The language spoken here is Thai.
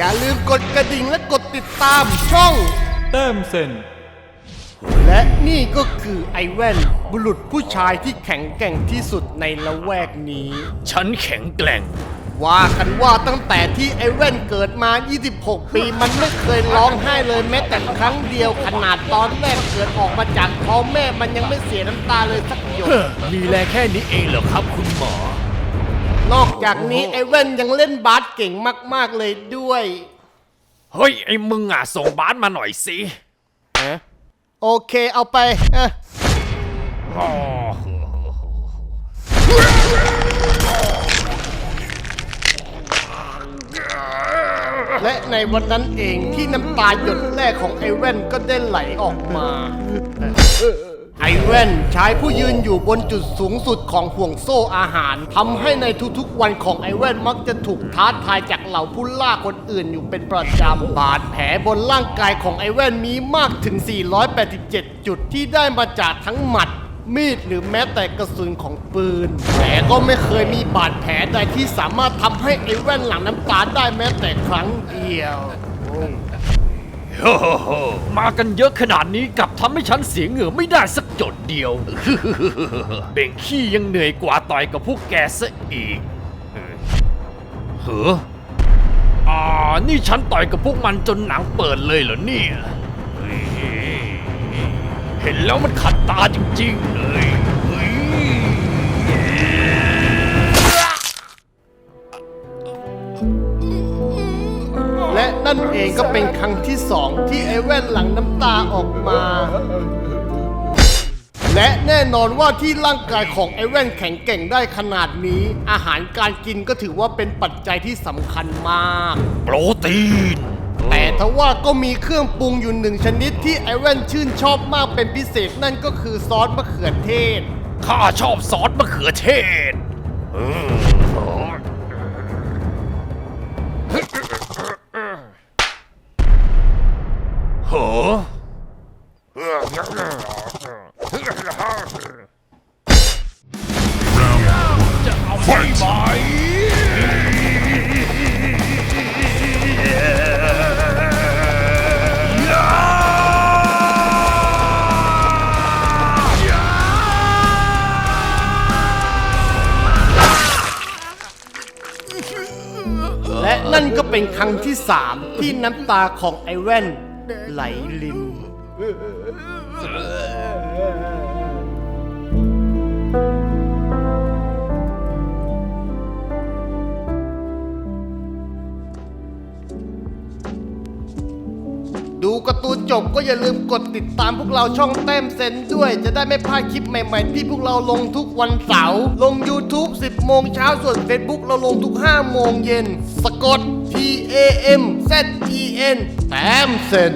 อย่าลืมกดกระดิ่งและกดติดตามช่อง แต้มเซนและนี่ก็คือไอแว่นบุรุษผู้ชายที่แข็งแกร่งที่สุดในละแวกนี้ ฉันแข็งแกร่ง ว่ากันว่าตั้งแต่ที่ไอแว่นเกิดมา 26 ปีมันไม่เคยร้องไห้เลยแม้แต่ครั้งเดียวขนาดตอนแรกเกิดออกมาจากท้องแม่มันยังไม่เสียน้ำตาเลยสักหยดเฮ้อมีแรงแค่นี้เองเหรอครับคุณหมอ นอกจากนี้ไอแว่นยังเล่นบาสเก่งมาก ๆเลยด้วย เฮ้ย ไอ้มึงอะส่งบาสมาหน่อยสิโอเคเอาไปเอ้ออ๋อและในวันนั้นเองที่น้ำตาหยดแรกของไอแว่นก็ได้ไหลออกมาไอ แว่นชายผู้ยืนอยู่บนจุดสูงสุดของห่วงโซ่อาหารทำให้ในทุกๆวันของไอแว่นมักจะถูกท้าทายจากเหล่าผู้ล่าคนอื่นอยู่เป็นประจำบาดแผลบนร่างกายของไอแว่นมีมากถึง 487 จุดที่ได้มาจากทั้งหมัดมีดหรือแม้แต่กระสุนของปืน แต่ก็ไม่เคยมีบาดแผลใดที่สามารถทำให้ไอแว่นหลังน้ำตาได้แม้แต่ครั้งเดียวโอ้โหมากันเยอะขนาดนี้กลับทำให้ฉันเสียเหงื่อไม่ได้สัก จดเดียว เบ่งขี้ยังเหนื่อยกว่าต่อยกับพวกแกซะอีกเฮ้ออ่านี่ฉันต่อยกับพวกมันจนหนังเปิดเลยเหรอเนี่ยเฮ้ยเห็นแล้วมันขัดตาจริงๆเลยเฮ้ยและนั่นเองก็เป็นครั้งที่สองที่ไอแว่นหลังน้ำตาออกมา และแน่นอนว่าที่ร่างกายของไอแว่นแข็งแกร่งได้ขนาดนี้ อาหารการกินก็ถือว่าเป็นปัจจัยที่สำคัญมาก โปรตีน แต่ทว่าก็มีเครื่องปรุงอยู่หนึ่งชนิดที่ไอแว่นชื่นชอบมากเป็นพิเศษนั่นก็คือซอสมะเขือเทศ ข้าชอบซอสมะเขือเทศเออโหจะ เป็นครั้งที่สามที่น้ำตาของไอแว่นไหลลิน ดูการ์ตูนจบก็อย่าลืมกดติดตามพวกเราช่องแต้มเซนด้วย จะได้ไม่พลาดคลิปใหม่ๆ ที่พวกเราลงทุกวันเสาร์ลง YouTube 10 โมงเช้าส่วน Facebook เราลงทุก 5 โมงเย็น สะกด T A M Z E N แต้มเซน